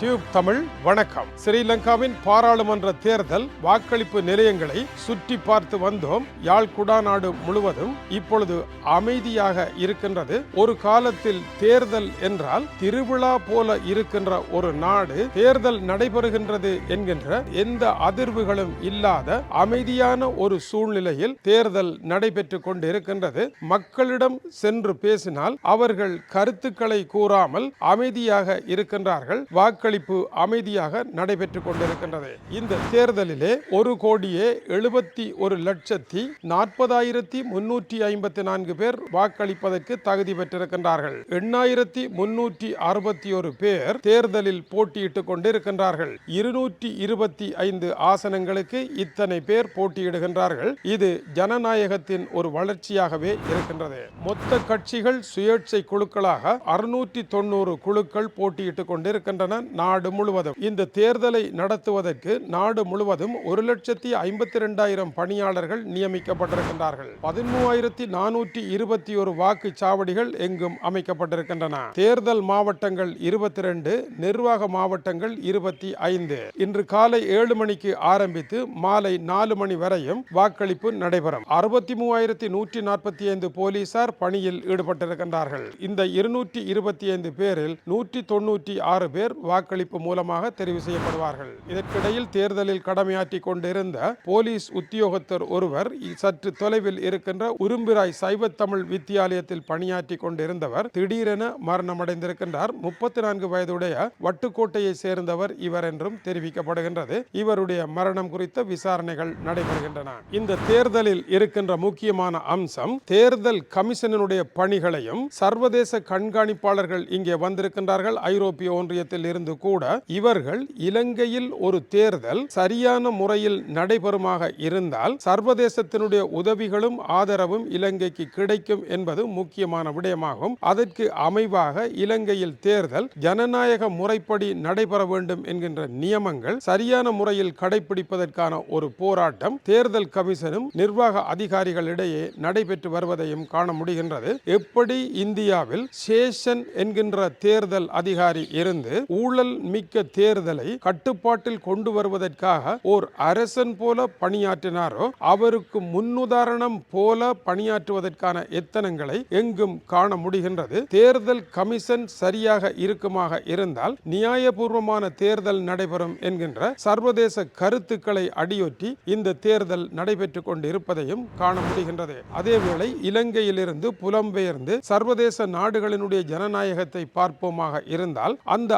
Tube Tamil வணக்கம். ஸ்ரீலங்காவின் பாராளுமன்ற தேர்தல் வாக்களிப்பு நிலையங்களை சுற்றி பார்த்து வந்தோம். யாழ் குடாநாடு முழுவதும் இப்பொழுது அமைதியாக இருக்கின்றது. ஒரு காலத்தில் தேர்தல் என்றால் திருவிழா போல இருக்கின்ற ஒரு நாடு தேர்தல் நடைபெறுகின்றது என்கின்ற எந்த அதிர்வுகளும் இல்லாத அமைதியான ஒரு சூழ்நிலையில் தேர்தல் நடைபெற்றுக் கொண்டிருக்கின்றது. மக்களிடம் சென்று பேசினால் அவர்கள் கருத்துக்களை கூறாமல் அமைதியாக இருக்கின்றார்கள். வாக்கு வாக்களிப்பு அமைதியாக நடைபெற்றுக் கொண்டிருக்கின்றது. இந்த தேர்தலிலே ஒரு கோடியே எழுபத்தி ஒரு லட்சத்தி நாற்பதாயிரத்தி முன்னூற்றி ஐம்பத்தி நான்கு பேர் வாக்களிப்பதற்கு தகுதி பெற்றிருக்கின்றார்கள். எண்ணாயிரத்தி முன்னூற்றி அறுபத்தி ஒரு பேர் தேர்தலில் போட்டியிட்டுக் கொண்டிருக்கின்றார்கள். இருநூற்றி இருபத்தி ஐந்து ஆசனங்களுக்கு இத்தனை பேர் போட்டியிடுகின்றார்கள். இது ஜனநாயகத்தின் ஒரு வளர்ச்சியாகவே இருக்கின்றது. மொத்த கட்சிகள் சுயேட்சை குழுக்களாக அறுநூற்றி தொண்ணூறு குழுக்கள் போட்டியிட்டுக் கொண்டிருக்கின்றன. நாடு முழுவதும். இந்த தேர்தலை நடத்துவதற்கு நாடு முழுவதும் ஒரு லட்சத்தி ஐம்பத்தி ரெண்டாயிரம் பணியாளர்கள் நியமிக்கப்பட்டிருக்கின்றார்கள். பதிமூவாயிரத்தி நானூற்றி இருபத்தி ஒரு வாக்குச்சாவடிகள் எங்கும் அமைக்கப்பட்டிருக்கின்றன. தேர்தல் மாவட்டங்கள் இருபத்தி ரெண்டு நிர்வாக மாவட்டங்கள் இருபத்தி ஐந்து. இன்று காலை ஏழு மணிக்கு ஆரம்பித்து மாலை நாலு மணி வரையும் வாக்களிப்பு நடைபெறும். அறுபத்தி மூவாயிரத்தி நூற்றி நாற்பத்தி ஐந்து போலீசார் பணியில் ஈடுபட்டிருக்கின்றார்கள். இந்த இருநூற்றி இருபத்தி ஐந்து பேரில் நூற்றி தொண்ணூற்றி ஆறு பேர் வாக்கு வாக்களிப்பு மூலமாக தெரிவு செய்யப்படுவார்கள். இதற்கிடையில் தேர்தலில் கடமையாற்றி கொண்டிருந்த போலீஸ் உத்தியோகத்தர் ஒருவர் சற்று தொலைவில் இருக்கின்ற உரும்பிராய் சைவ தமிழ் வித்தியாலயத்தில் பணியாற்றி கொண்டிருந்தவர் திடீரென மரணமடைந்திருக்கின்றார். முப்பத்தி நான்கு வயதுடைய வட்டுக்கோட்டையை சேர்ந்தவர் இவர் என்றும் தெரிவிக்கப்படுகின்றது. இவருடைய மரணம் குறித்த விசாரணைகள் நடைபெறுகின்றன. இந்த தேர்தலில் இருக்கின்ற முக்கியமான அம்சம் தேர்தல் கமிஷனனுடைய பணிகளையும் சர்வதேச கண்காணிப்பாளர்கள் இங்கே வந்திருக்கின்றார்கள். ஐரோப்பிய ஒன்றியத்தில் இருந்து கூட இவர்கள் இலங்கையில் ஒரு தேர்தல் சரியான முறையில் நடைபெறுமாக இருந்தால் சர்வதேசத்தினுடைய உதவிகளும் ஆதரவும் இலங்கைக்கு கிடைக்கும் என்பது முக்கியமான விடயமாகும். அதற்கு அமைவாக இலங்கையில் தேர்தல் ஜனநாயக முறைப்படி நடைபெற வேண்டும் என்கின்ற நியமங்கள் சரியான முறையில் கடைபிடிப்பதற்கான ஒரு போராட்டம் தேர்தல் கமிஷனும் நிர்வாக அதிகாரிகளிடையே நடைபெற்று வருவதையும் காண முடிகின்றது. எப்படி இந்தியாவில் சேஷன் என்கின்ற தேர்தல் அதிகாரி இருந்து ஊழல் மிக்க தேர்தலை கட்டுப்பாட்டில் கொண்டு வருவதற்காக ஓர் அரசன் போல பணியாற்றினாரோ அவருக்கு முன்னுதாரணம் போல பணியாற்றுவதற்கான எத்தனங்களை எங்கும் காண முடிகின்றது. தேர்தல் கமிஷன் சரியாக இருக்குமாக இருந்தால் நியாயபூர்வமான தேர்தல் நடைபெறும் என்கின்ற சர்வதேச கருத்துக்களை அடியொற்றி இந்த தேர்தல் நடைபெற்றுக் கொண்டிருப்பதையும் காண முடிகின்றது. அதேவேளை இலங்கையிலிருந்து புலம்பெயர்ந்து சர்வதேச நாடுகளினுடைய ஜனநாயகத்தை பார்ப்போமாக இருந்தால் அந்த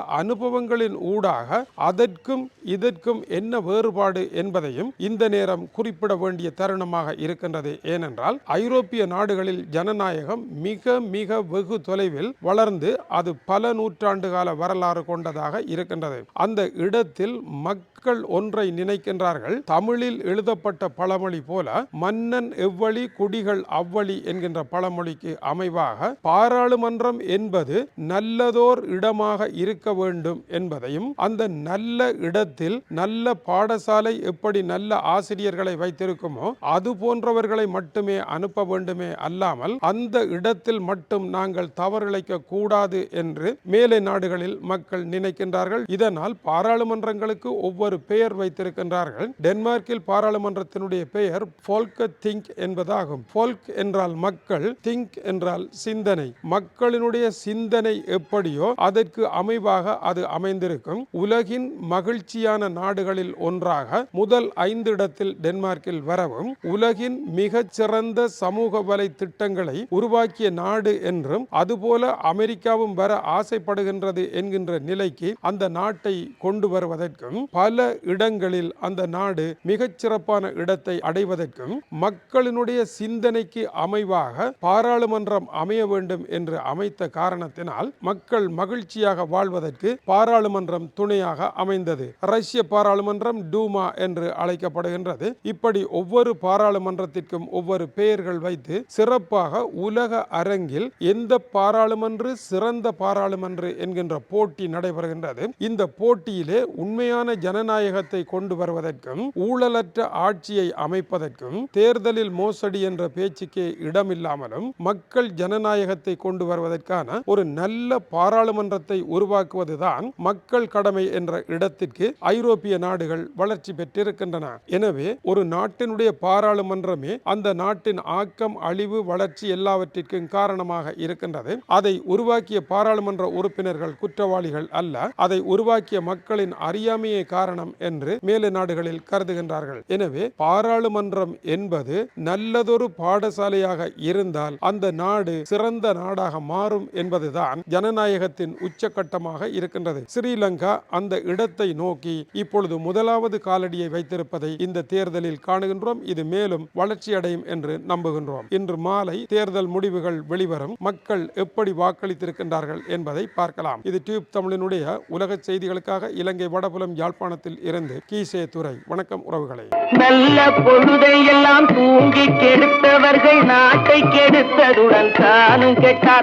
அனுபவங்களின் ஊடாக அதற்கும் இதற்கும் என்ன வேறுபாடு என்பதையும் இந்த நேரம் குறிப்பிட வேண்டிய தருணமாக இருக்கின்றது. ஏனென்றால் ஐரோப்பிய நாடுகளில் ஜனநாயகம் மிக மிக வெகு தொலைவில் வளர்ந்து அது பல நூற்றாண்டு கால வரலாறு கொண்டதாக இருக்கின்றது. அந்த இடத்தில் மக்கள் ஒன்றை நினைக்கின்றார்கள். தமிழில் எழுதப்பட்ட பழமொழி போல மன்னன் எவ்வழி குடிகள் அவ்வழி என்கின்ற பழமொழிக்கு அமைவாக பாராளுமன்றம் என்பது நல்லதோர் இடமாக இருக்க வேண்டும் என்பதையும் அந்த நல்ல இடத்தில் நல்ல பாடசாலை எப்படி நல்ல ஆசிரியர்களை வைத்திருக்குமோ அது போன்றவர்களை மட்டுமே அனுப்ப வேண்டுமே அல்லாமல் அந்த இடத்தில் மட்டும் நாங்கள் தவறிழைக்க கூடாது என்று மேலை நாடுகளில் மக்கள் நினைக்கின்றார்கள். இதனால் பாராளுமன்றங்களுக்கு ஒவ்வொரு பெயர் வைத்திருக்கின்றார்கள். டென்மார்க்கில் பாராளுமன்றத்தினுடைய பெயர் போல்க திங்க் என்பதாகும். போல்க் என்றால் மக்கள் திங்க் என்றால் சிந்தனை. மக்களினுடைய சிந்தனை எப்படியோ அதற்கு அமைவாக அது அமைந்திருக்கும் உலகின் மகிழ்ச்சியான நாடுகளில் ஒன்றாக முதல் ஐந்து இடத்தில் டென்மார்க்கில் வரவும் உலகின் மிகச்சிறந்த சமூக வலை திட்டங்களை உருவாக்கிய நாடு என்றும் அதுபோல அமெரிக்காவும் வர ஆசைப்படுகின்றது என்கின்ற நிலைக்கு அந்த நாட்டை கொண்டு வருவதற்கும் பல இடங்களில் அந்த நாடு மிகச்சிறப்பான இடத்தை அடைவதற்கும் மக்களினுடைய சிந்தனைக்கு அமைவாக பாராளுமன்றம் அமைய வேண்டும் என்று அமைத்த காரணத்தினால் மக்கள் மகிழ்ச்சியாக வாழ்வதற்கு பாராளுமன்றம் துணையாக அமைந்தது. ரஷ்ய பாராளுமன்றம் டூமா என்று அழைக்கப்படுகின்றது. இப்படி ஒவ்வொரு பாராளுமன்றத்திற்கும் ஒவ்வொரு பெயர்கள் வைத்து சிறப்பாக உலக அரங்கில் எந்த பாராளுமன்று சிறந்த பாராளுமன்று என்கின்ற போட்டி நடைபெறுகின்றது. இந்த போட்டியிலே உண்மையான ஜனநாயகத்தை கொண்டு வருவதற்கும் ஊழலற்ற ஆட்சியை அமைப்பதற்கும் தேர்தலில் மோசடி என்ற பேச்சுக்கே இடமில்லாமலும் மக்கள் ஜனநாயகத்தை கொண்டு வருவதற்கான ஒரு நல்ல பாராளுமன்றத்தை உருவாக்குவதுதான் மக்கள் கடமை என்ற இடத்திற்கு ஐரோப்பிய நாடுகள் வளர்ச்சி பெற்றிருக்கின்றன. எனவே ஒரு நாட்டினுடைய பாராளுமன்றமே அந்த நாட்டின் ஆக்கம் அழிவு வளர்ச்சி எல்லாவற்றிற்கும் காரணமாக இருக்கின்றது. அதை உருவாக்கிய பாராளுமன்ற உறுப்பினர்கள் குற்றவாளிகள் அல்ல அதை உருவாக்கிய மக்களின் அறியாமையே காரணம் என்று மேலை நாடுகளில் கருதுகின்றார்கள். எனவே பாராளுமன்றம் என்பது நல்லதொரு பாடசாலையாக இருந்தால் அந்த நாடு சிறந்த நாடாக மாறும் என்பதுதான் ஜனநாயகத்தின் உச்சக்கட்டமாக இருக்கின்றது. இருக்கிறது ஸ்ரீலங்கா அந்த இடத்தை நோக்கி இப்பொழுது முதலாவது காலடியை வைத்திருப்பதை இந்த தேர்தலில் காணுகின்றோம். இது மேலும் வளர்ச்சியடையும் என்று நம்புகின்றோம். இன்று மாலை தேர்தல் முடிவுகள் வெளிவரும். மக்கள் எப்படி வாக்களித்திருக்கின்றார்கள் என்பதை பார்க்கலாம். இது டியூப் தமிழினுடைய உலக செய்திகளுக்காக இலங்கை வடபுலம் யாழ்ப்பாணத்தில் இருந்து கீசே துறை வணக்கம் உறவுகளை. நல்ல பொழுதை எல்லாம் தூங்கி கெடுத்தவர்கள் நாட்டை கெடுத்ததுடன் தானும் கெட்டார்.